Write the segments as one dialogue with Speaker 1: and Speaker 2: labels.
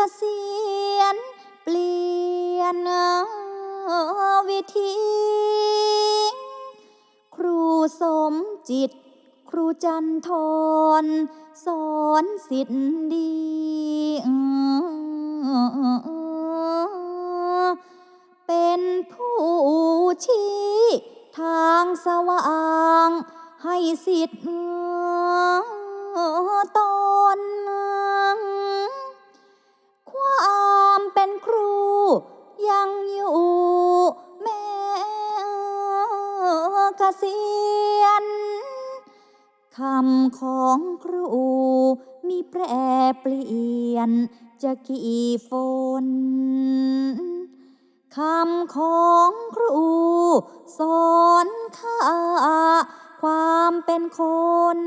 Speaker 1: กษียณเปลี่ยนวิธี ครูสมจิต ครูจันทรสอนสิทธิ์ดีเป็นผู้ชี้ทางสว่างให้สิทธิ์ตน เกษียณคำของครูมีแปรเปลี่ยนจะกี่ฝนคำของครูสอนข้าความเป็นคน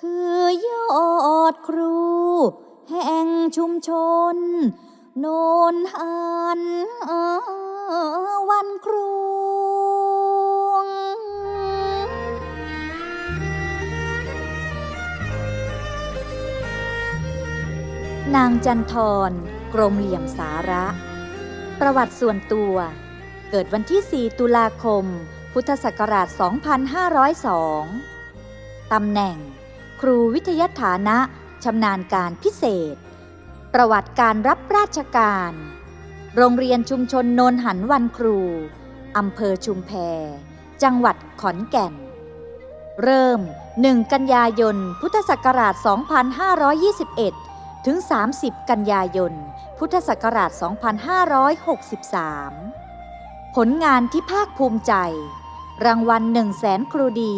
Speaker 1: คือยอดครู แห่งชุมชน โนนหันวันครู นางจันทรกรมเหลี่ยมสาระ ประวัติส่วนตัว เกิดวันที่ 4 ตุลาคม พุทธศักราช 2502 ตำแหน่ง ครูวิทยาฐานะชำนาญการพิเศษ ประวัติการรับราชการ โรงเรียนชุมชนโนนหันวันครู อำเภอชุมแพ จังหวัดขอนแก่น เริ่ม 1 กันยายน พุทธศักราช 2521 ถึง 30 กันยายน พุทธศักราช 2563 ผลงานที่ภาคภูมิใจ รางวัล1 0 0 0 0แสนครูดี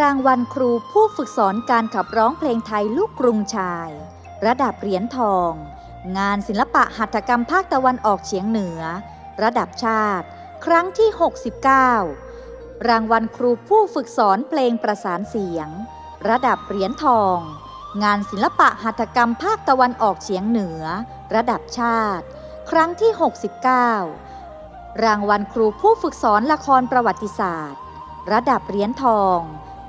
Speaker 1: รางวัลครูผู้ฝึกสอนการขับร้องเพลงไทยลูกกรุงชาย ระดับเหรียญทอง งานศิลปะหัตถกรรมภาคตะวันออกเฉียงเหนือ ระดับชาติ ครั้งที่ 69 รางวัลครูผู้ฝึกสอนเพลงประสานเสียง ระดับเหรียญทอง งานศิลปะหัตถกรรมภาคตะวันออกเฉียงเหนือ ระดับชาติ ครั้งที่ 69 รางวัลครูผู้ฝึกสอนละครประวัติศาสตร์ ระดับเหรียญทอง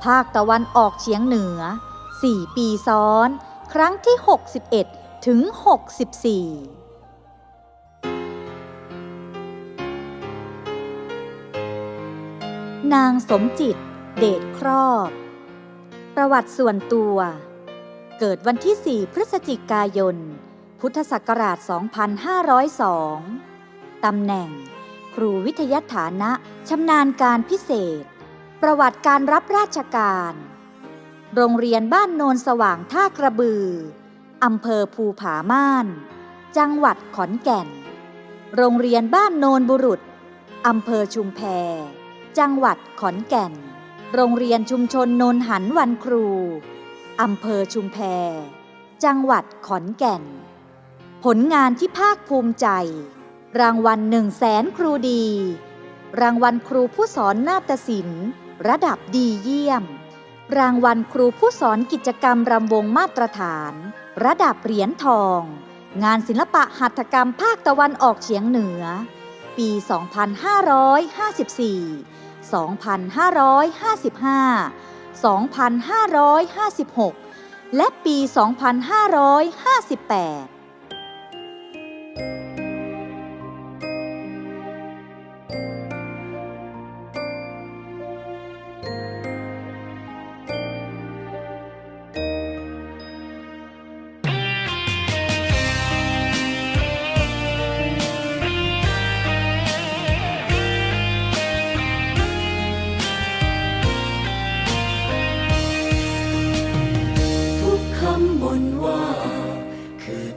Speaker 1: ภาคตะวันออกเฉียงเหนือ 4 ปีซ้อน ครั้งที่ 61 ถึง 64นางสมจิต เดชครอบ ประวัติส่วนตัว เกิดวันที่ 4 พฤศจิกายน พุทธศักราช 2502 ตำแหน่ง ครูวิทยฐานะชำนาญการพิเศษ ประวัติการรับราชการ โรงเรียนบ้านโนนสว่างท่ากระบือ อำเภอภูผาม่าน จังหวัดขอนแก่น โรงเรียนบ้านโนนบุรุษ อำเภอชุมแพ จังหวัดขอนแก่น โรงเรียนชุมชนโนนหันวันครู อำเภอชุมแพ จังหวัดขอนแก่น ผลงานที่ภาคภูมิใจ รางวัลหนึ่งแสนครูดี รางวัลครูผู้สอนนาฏศิลป์ ระดับดีเยี่ยม รางวัลครูผู้สอนกิจกรรมรำวงมาตรฐาน ระดับเหรียญทอง งานศิลปะหัตถกรรมภาคตะวันออกเฉียงเหนือ ปี 2554 2555 2556 และปี 2558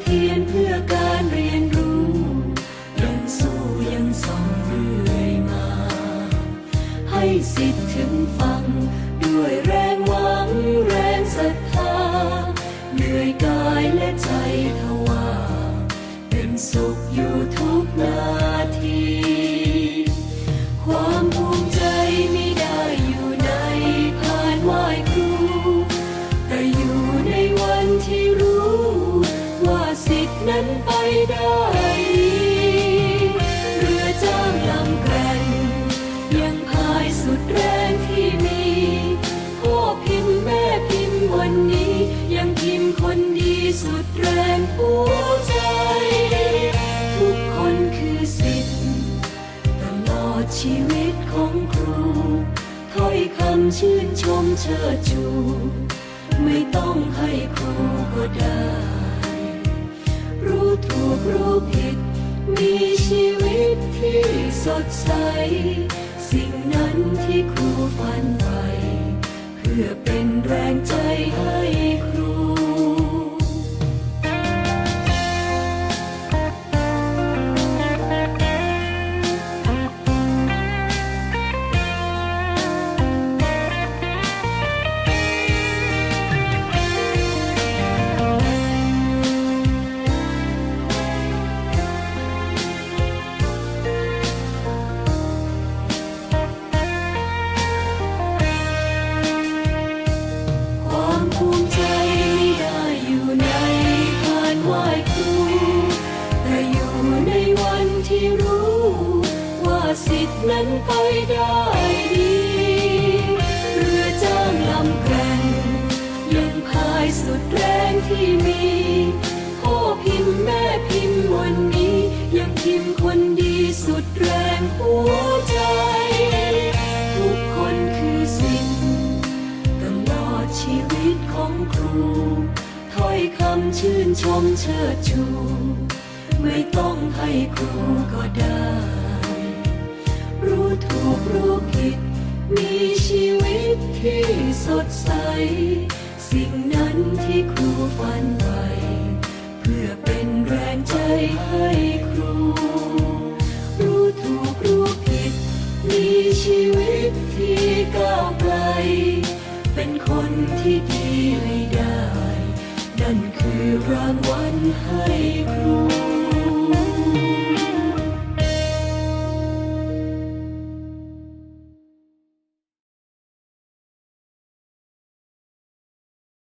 Speaker 2: เพียรเพื่อการเรียนรู้ ยังสู้ยังส่องเรื่อยมา ให้สิทธิ์ถึงฟัง ด้วยแรงหวังแรงศรัทธาเหนื่อยกายและใจทว่า เป็นสุขอยู่ทุกนา ชีวิตของครูถ้อยคำชื่นชมเชิดชู ไม่ต้องให้ครูก็ได้ รู้ถูกรู้ผิด มีชีวิตที่สดใส สิ่งนั้นที่ครูฝันไปเพื่อเป็นแรงใจให้ครู ที่มีพ่อพิมพ์แม่พิมพ์วันนี้ ยังพิมพ์คนดีสุดแรงหัวใจ ทุกคนคือสิ่งตลอดชีวิตของครู ถ้อยคำชื่นชมเชิดชู ไม่ต้องให้ครูก็ได้ รู้ถูกรู้ผิด มีชีวิตที่สดใส สิ่งนั้นที่ครูฝันไว้เพื่อเป็นแรงใจให้ครู รู้ถูกรู้ผิด มีชีวิตที่ก้าวไกล เป็นคนที่ดีให้ได้ นั่นคือรางวัลให้ครู